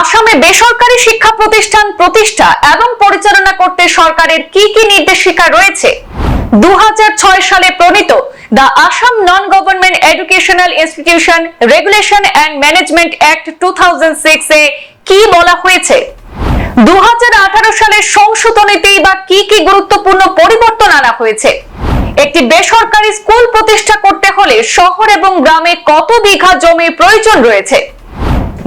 আসামে বেসরকারি শিক্ষা প্রতিষ্ঠান প্রতিষ্ঠা এবং পরিচালনা করতে সরকারের কি কি নির্দেশিকা রয়েছে? দু সালে প্রণীত the Assam non government educational institution regulation and management act two এ কি বলা হয়েছে? দু সালের সংশোধনীতেই বা কি কি গুরুত্বপূর্ণ পরিবর্তন আনা হয়েছে? একটি বেসরকারি স্কুল প্রতিষ্ঠা করতে হলে শহর এবং গ্রামে কত বিঘা জমির প্রয়োজন রয়েছে?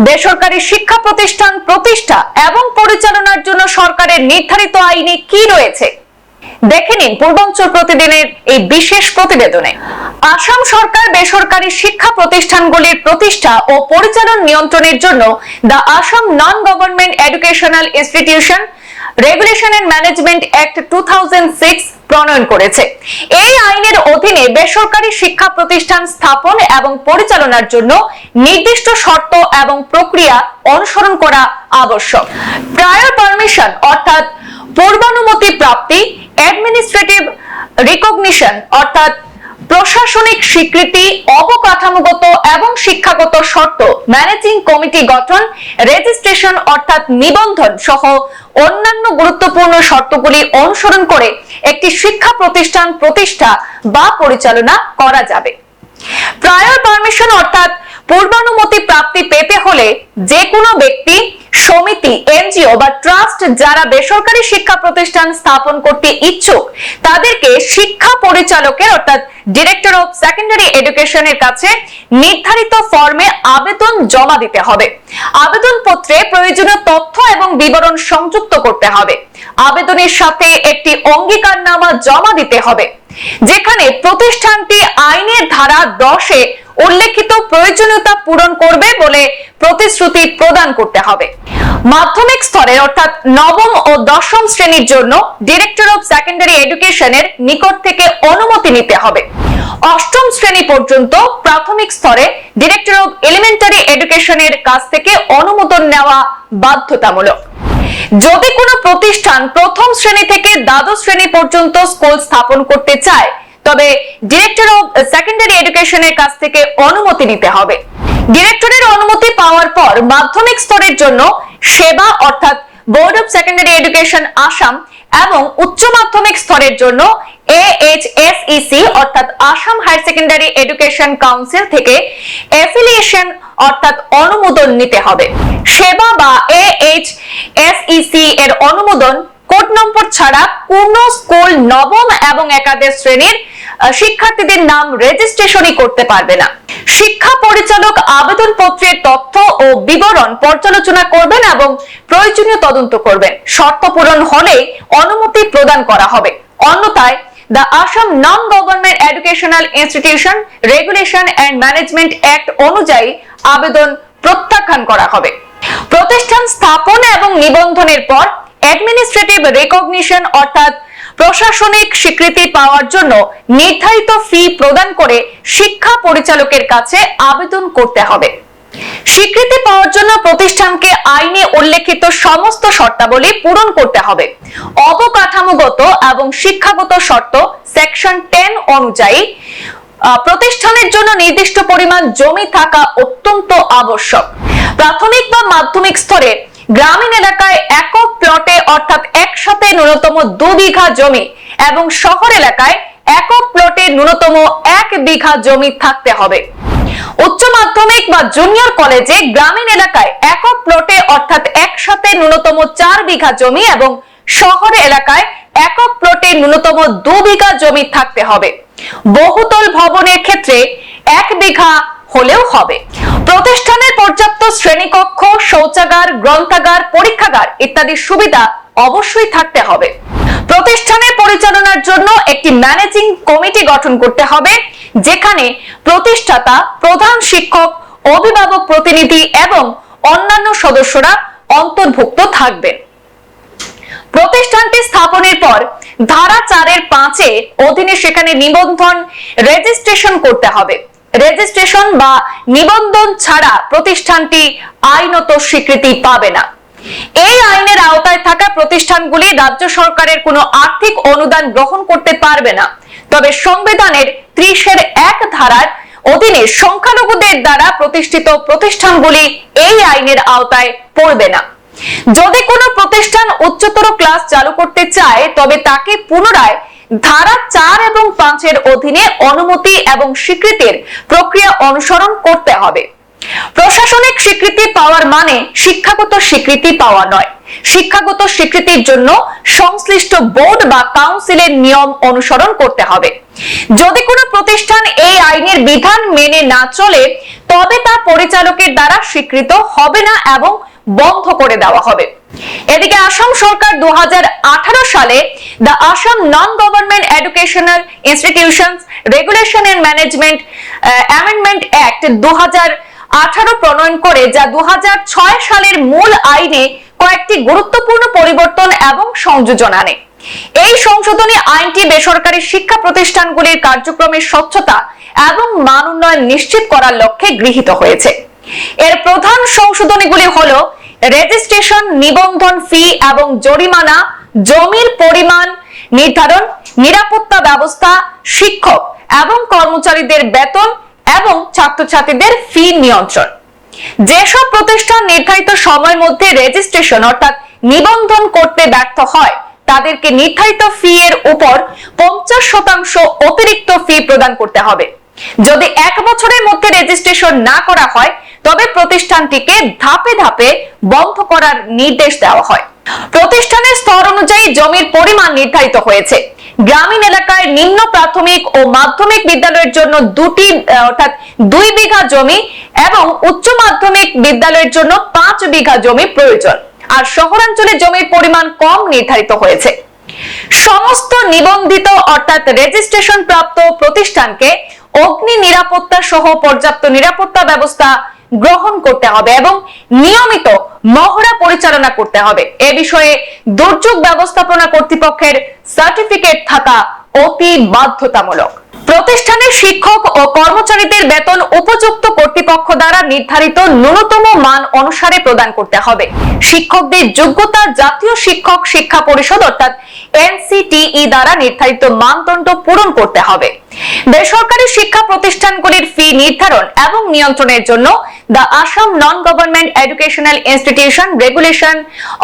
বেসরকারি শিক্ষা প্রতিষ্ঠান প্রতিষ্ঠা এবং পরিচালনার জন্য সরকারের নির্ধারিত আইনে কি রয়েছে? দেখে নিন পূর্বাঞ্চল প্রতিদিনের এই বিশেষ প্রতিবেদনে। আসাম সরকার বেসরকারি শিক্ষা প্রতিষ্ঠানগুলির প্রতিষ্ঠা ও পরিচালন নিয়ন্ত্রণের জন্য the Assam non government educational institution regulation and management act two প্রণয়ন করেছে। এই আইনের অধীনে বেসরকারি শিক্ষা প্রতিষ্ঠান স্থাপন এবং পরিচালনার জন্য নির্দিষ্ট শর্ত এবং প্রক্রিয়া অনুসরণ করা আবশ্যক। প্রায়র পারমিশন অর্থাৎ পূর্বানুমতি প্রাপ্তি অ্যাডমিনিস্ট্রেটিভ রিকগনিশন অর্থাৎ প্রশাসনিক স্বীকৃতি, অবকাঠামোগত এবং শিক্ষাগত শর্ত, ম্যানেজিং কমিটি গঠন, রেজিস্ট্রেশন অর্থাৎ নিবন্ধন সহ অন্যান্য গুরুত্বপূর্ণ শর্তগুলি অনুসরণ করে একটি শিক্ষা প্রতিষ্ঠান, প্রতিষ্ঠা বা পরিচালনা করা যাবে। প্রায়র পারমিশন অর্থাৎ পূর্বানুমতি প্রাপ্তি পেতে হলে যে কোনো ব্যক্তি সমিতি এনজিও বা ট্রাস্ট যারা বেসরকারি শিক্ষা প্রতিষ্ঠান স্থাপন করতে ইচ্ছুক, তাদেরকে শিক্ষা পরিচালকের অর্থাৎ ডিরেক্টর অফ সেকেন্ডারি এডুকেশনের কাছে নির্ধারিত ফর্মে আবেদন জমা দিতে হবে। আবেদন পত্রে প্রয়োজনীয় তথ্য এবং বিবরণ সংযুক্ত করতে হবে। আবেদনের সাথে একটি অঙ্গীকারনামা জমা দিতে হবে, যেখানে প্রতিষ্ঠানটি আইনের ধারা দশে উল্লেখিত প্রয়োজনীয়তা পূরণ করবে বলে প্রতিশ্রুতি প্রদান করতে হবে। মাধ্যমিক স্তরে, অর্থাৎ নবম ও দশম শ্রেণির জন্য ডিরেক্টর অফ সেকেন্ডারি এডুকেশনের নিকট থেকে অনুমতি নিতে হবে। অষ্টম শ্রেণি পর্যন্ত প্রাথমিক স্তরে ডিরেক্টর অফ এলিমেন্টারি এডুকেশনের কাছ থেকে অনুমোদন নেওয়া বাধ্যতামূলক। যদি কোনো প্রতিষ্ঠান প্রথম শ্রেণি থেকে দ্বাদশ শ্রেণি পর্যন্ত স্কুল স্থাপন করতে চায় তবে ডিরেক্টর অফ সেকেন্ডারি এডুকেশনের কাছ থেকে অনুমতি নিতে হবে। ডিরেক্টরের অনুমতি পাওয়ার পর মাধ্যমিক স্তরের জন্য সেবা অর্থাৎ board of secondary education Assam এবং উচ্চ মাধ্যমিক স্তরের জন্য এএইচএসইসি অর্থাৎ Assam higher secondary education council থেকে অ্যাফিলিয়েশন অর্থাৎ অনুমোদন নিতে হবে। সেবা বা এএইচএসইসি এর অনুমোদন কোড নম্বর ছাড়া কোন স্কুল নবম এবং একাদশ শ্রেণির শিক্ষার্থীদের নাম রেজিস্ট্রেশনই করতে পারবে না। শিক্ষা পরিচালক আবেদন পত্রের তথ্য ও বিবরণ পর্যালোচনা করবেন এবং প্রয়োজনীয় তদন্ত করবেন। শর্ত পূরণ হলে অনুমতি প্রদান করা হবে। অন্যথায়, the Assam non government educational institution regulation and management act অনুযায়ী আবেদন প্রত্যাখ্যান করা হবে। প্রতিষ্ঠান স্থাপন এবং নিবন্ধনের পর অ্যাডমিনিস্ট্রেটিভ রেকগনিশন অর্থাৎ প্রশাসনিক স্বীকৃতি পাওয়ার জন্য নির্ধারিত ফি প্রদান করে শিক্ষা পরিচালকের কাছে আবেদন করতে হবে। স্বীকৃতি পাওয়ার জন্য প্রতিষ্ঠানকে আইনে উল্লেখিত সমস্ত শর্তাবলী পূরণ করতে হবে। অবকাঠামোগত এবং শিক্ষাগত শর্ত সেকশন টেন অনুযায়ী প্রতিষ্ঠানের জন্য নির্দিষ্ট পরিমাণ জমি থাকা অত্যন্ত আবশ্যক। প্রাথমিক বা মাধ্যমিক স্তরে গ্রামীণ এলাকায় একক প্লটে অর্থাৎ একসাথে ন্যূনতম দু বিঘা জমি এবং শহর এলাকায় একক প্লটে ন্যূনতম এক বিঘা জমি থাকতে হবে। উচ্চ মাধ্যমিক বা জুনিয়র কলেজে গ্রামীণ এলাকায় একক প্লটে অর্থাৎ একসাথে ন্যূনতম চার বিঘা জমি এবং শহর এলাকায় একক প্লটে ন্যূনতম দু বিঘা জমি থাকতে হবে। বহুতল ভবনের ক্ষেত্রে এক বিঘা হলেও হবে। প্রতিষ্ঠানের পর্যাপ্ত শ্রেণীকক্ষ, শৌচাগার, গ্রন্থাগার, পরীক্ষাগার ইত্যাদি সুবিধা অবশ্যই থাকতে হবে। প্রতিষ্ঠানের পরিচালনার জন্য একটি ম্যানেজিং কমিটি গঠন করতে হবে, যেখানে প্রতিষ্ঠাতা, প্রধান শিক্ষক, অভিভাবক প্রতিনিধি এবং অন্যান্য সদস্যরা অন্তর্ভুক্ত থাকবেন প্রতিষ্ঠানটি স্থাপনের পর ধারা চারের পাঁচে অধীনে সেখানে নিবন্ধন, রেজিস্ট্রেশন করতে হবে। রেজিস্ট্রেশন বা নিবন্ধন ছাড়া প্রতিষ্ঠানটি আইনত স্বীকৃতি পাবে না। এই আইনের আওতায় থাকা প্রতিষ্ঠানগুলি রাজ্য সরকারের কোনো আর্থিক অনুদান গ্রহণ করতে পারবে না। তবে সংবিধানের ত্রিশের এক ধারার অধীনে সংখ্যালঘুদের দ্বারা প্রতিষ্ঠিত প্রতিষ্ঠানগুলি এই আইনের আওতায় পড়বে না। যদি কোনো প্রতিষ্ঠান উচ্চতর ক্লাস চালু করতে চায়, তবে তাকে পুনরায় ধারা চার এবং পাঁচের অধীনে অনুমতি এবং স্বীকৃতির প্রক্রিয়া অনুসরণ করতে হবে। প্রশাসনিক স্বীকৃতি পাওয়ার মানে শিক্ষাগত স্বীকৃতি পাওয়া নয়। শিক্ষাগত স্বীকৃতির জন্য সংশ্লিষ্ট বোর্ড বা কাউন্সিলের নিয়ম অনুসরণ করতে হবে। যদি কোনো প্রতিষ্ঠান এই আইনের বিধান মেনে না চলে, তবে তা পরিচালকের দ্বারা স্বীকৃত হবে না এবং বন্ধ করে দেওয়া হবে। এদিকে আসাম সরকার দু সালে the Assam non government educational institution regulation and management amendment act দু প্রণয়ন করে, যা দু সালের মূল আইনে কয়েকটি গুরুত্বপূর্ণ পরিবর্তন এবং সংযোজন আনে। এই সংশোধনী আইনটি বেসরকারি শিক্ষা প্রতিষ্ঠানগুলির কার্যক্রমের স্বচ্ছতা এবং মান উন্নয়ন নিশ্চিত করার লক্ষ্যে গৃহীত হয়েছে। এর প্রধান সংশোধনীগুলি হল রেজিস্ট্রেশন, নিবন্ধন, ফি এবং জরিমানা, জমির পরিমাণ নির্ধারণ, নিরাপত্তা ব্যবস্থা, শিক্ষক এবং কর্মচারীদের বেতন এবং ছাত্রছাত্রীদের ফি নিয়ন্ত্রণ। যেসব প্রতিষ্ঠান নির্ধারিত সময়ের মধ্যে রেজিস্ট্রেশন অর্থাৎ নিবন্ধন করতে ব্যর্থ হয়, তাদেরকে নির্ধারিত ফি এর উপর পঞ্চাশ শতাংশ অতিরিক্ত ফি প্রদান করতে হবে। যদি এক বছরের মধ্যে রেজিস্ট্রেশন না করা হয়, তবে প্রতিষ্ঠানটিকে ধাপে ধাপে বন্ধ করার নির্দেশ দেওয়া হয়। প্রতিষ্ঠানের স্তর অনুযায়ী জমির পরিমাণ নির্ধারিত হয়েছে। গ্রামীণ এলাকায় নিম্ন প্রাথমিক ও মাধ্যমিক বিদ্যালয়ের জন্য দুটি, অর্থাৎ দুই বিঘা জমি এবং উচ্চ মাধ্যমিক বিদ্যালয়ের জন্য পাঁচ বিঘা জমি প্রয়োজন। আর শহরাঞ্চলে জমির পরিমাণ কম নির্ধারিত হয়েছে। সমস্ত নিবন্ধিত, অর্থাৎ রেজিস্ট্রেশন প্রাপ্ত প্রতিষ্ঠানকে অগ্নি নিরাপত্তা সহ পর্যাপ্ত নিরাপত্তা ব্যবস্থা গ্রহণ করতে হবে এবং নিয়মিত মহড়া পরিচালনা করতে হবে। এ বিষয়ে দুর্যোগ ব্যবস্থাপনা কর্তৃপক্ষের সার্টিফিকেট থাকা অতি বাধ্যতামূলক। প্রতিষ্ঠানের শিক্ষক ও কর্মচারীদের বেতন উপযুক্ত কর্তৃপক্ষ দ্বারা নির্ধারিত ন্যূনতম মান অনুসারে প্রদান করতে হবে। শিক্ষকদের যোগ্যতা জাতীয় শিক্ষক শিক্ষা পরিষদ অর্থাৎ এনসিটিই দ্বারা নির্ধারিত মানদণ্ড পূরণ করতে হবে। বেসরকারি শিক্ষা প্রতিষ্ঠানগুলির ফি নির্ধারণ এবং নিয়ন্ত্রণের জন্য the Assam non government educational institution regulation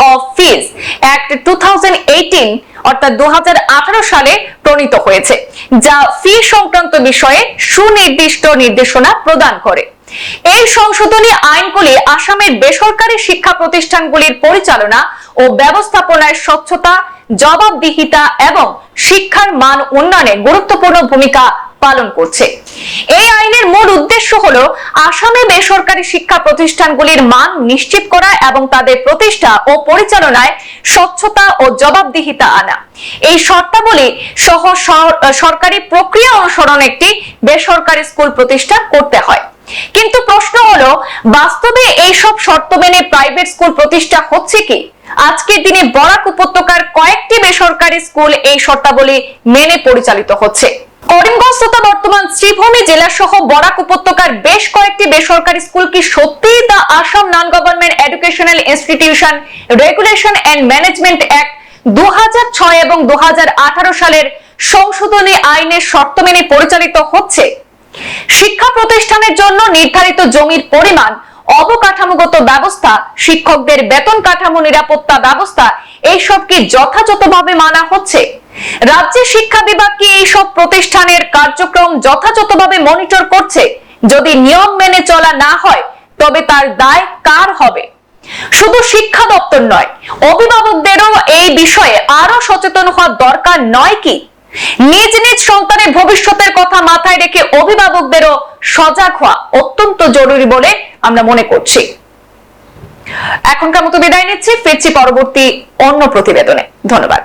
of fees act two অর্থাৎ দু সালে প্রণীত হয়েছে, যা ফি সংক্রান্ত বিষয়ে সুনির্দিষ্ট নির্দেশনা প্রদান করে। এই সংশোধনী আইনগুলি আসামের বেসরকারি শিক্ষা প্রতিষ্ঠানগুলির পরিচালনা ও ব্যবস্থাপনায় স্বচ্ছতা জবাবদিহিতা এবং শিক্ষার মান উন্নয়নে গুরুত্বপূর্ণ ভূমিকা পালন করছে। এই আইনের মূল উদ্দেশ্য হলো আসামে বেসরকারি শিক্ষা প্রতিষ্ঠানগুলির মান নিশ্চিত করা এবং তাদের প্রতিষ্ঠা ও পরিচালনায় স্বচ্ছতা ও জবাবদিহিতা আনা। এই শর্তাবলী সহ সরকারি প্রক্রিয়া অনুসরণ একটি বেসরকারি স্কুল প্রতিষ্ঠা করতে হয়। কিন্তু প্রশ্ন হলো, বাস্তবে এইসব শর্ত মেনে প্রাইভেট স্কুল প্রতিষ্ঠা হচ্ছে কি? আজকের দিনে বরাক উপত্যকার কয়েকটি বেসরকারি স্কুল এই শর্তাবলী মেনে পরিচালিত হচ্ছে। করিমগঞ্জ তথা বর্তমান শ্রীভূমি জেলা সহ বরাক উপত্যকার বেশ কয়েকটি বেসরকারি স্কুল কি সত্যি the Assam non government educational institution regulation and management act দু হাজার ছয় এবং দু হাজার আঠারো সালের সংশোধনী আইনের শর্ত মেনে পরিচালিত হচ্ছে? শিক্ষা প্রতিষ্ঠানের জন্য নির্ধারিত জমির পরিমাণ, অবকাঠামোগত ব্যবস্থা, শিক্ষকদের বেতন কাঠামো নিরাপত্তা ব্যবস্থা, এইসব কি যথাযথভাবে মানা হচ্ছে? রাজ্যের শিক্ষা বিভাগ কি এইসব প্রতিষ্ঠানের কার্যক্রম যথাযথভাবে মনিটর করছে? যদি নিয়ম মেনে চলা না হয়, তবে তার দায় কার হবে? শুধু শিক্ষা দপ্তর নয়, অভিভাবকদেরও এই বিষয়ে আরও সচেতন হওয়া দরকার নয় কি? নিজ নিজ সন্তানের ভবিষ্যতের কথা মাথায় রেখে অভিভাবকদেরও সজাগ হওয়া অত্যন্ত জরুরি বলে আমরা মনে করছি। এখনকার মতো বিদায় নিচ্ছি, ফিরছি পরবর্তী অন্য প্রতিবেদনে। ধন্যবাদ।